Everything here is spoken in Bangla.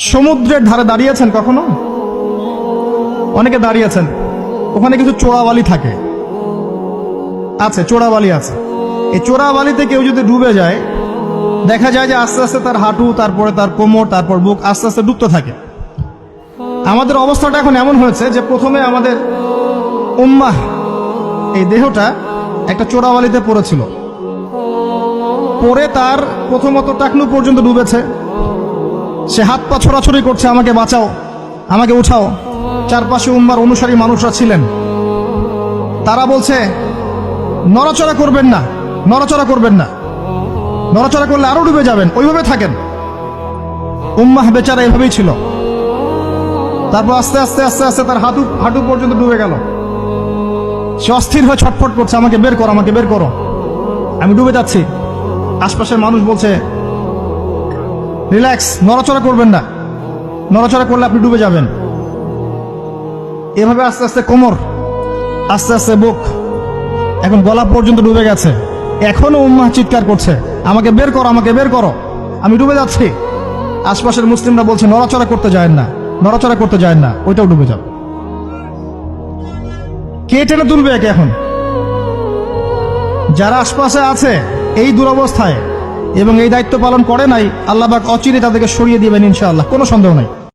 সমুদ্রের ধারে দাঁড়িয়েছেন কখনো? অনেকে দাঁড়িয়েছেন ওখানে কিছু চোরাবালি থাকে। আছে, চোরাবালি আছে। এই চোরাবালিতে কেউ যদি ডুবে যায়, দেখা যায় যে আস্তে আস্তে তার হাঁটু, তারপরে তার কোমর, তারপর বুক আস্তে আস্তে ডুবতে থাকে। আমাদের অবস্থাটা এখন এমন হয়েছে যে প্রথমে আমাদের উম্মাহ, এই দেহটা একটা চোরাবালিতে পড়েছিল। পরে তার প্রথমত টাকনু পর্যন্ত ডুবেছে। সে হাত পা ছোড়াছড়ি করছে, আমাকে বাঁচাও, আমাকে উঠাও। চারপাশে উম্মার অনুসারী মানুষরা ছিলেন। তারা বলছে, নড়াচড়া করবেন না, নড়াচড়া করবেন না। নড়াচড়া করলে আরও ডুবে যাবেন, ওইভাবে থাকেন। উম্মাহ বেচারা এভাবেই ছিল। তারপর আস্তে আস্তে আস্তে আস্তে তার হাঁটু হাঁটু পর্যন্ত ডুবে গেল। সে অস্থির হয়ে ছটফট করছে, আমাকে বের করো, আমাকে বের করো। আমি ডুবে যাচ্ছি। আশপাশের মানুষ বলছে রিল্যাক্স নড়াচড়া করবেন না। নড়াচড়া করলে আপনি ডুবে যাবেন। এভাবে আস্তে আস্তে কোমর, আস্তে আস্তে বুক, এখন গলা পর্যন্ত ডুবে গেছে। এখনও উম্মাহ চিৎকার করছে, আমাকে বের করো, আমাকে বের করো। আমি ডুবে যাচ্ছি। আশপাশের মুসলিমরা বলছে, নড়াচড়া করতে যায় না, নড়াচড়া করতে যায় না, ওইটাও ডুবে যাবে কে টেনে তুলবে একে এখন? যারা আশপাশে আছে, এই দুরবস্থায় এবং এই দায়িত্ব পালন করে নাই আল্লাহবাক অচিরে তাদেরকে সরিয়ে দিবেন ইনশাআল্লাহ। কোনো সন্দেহ নাই।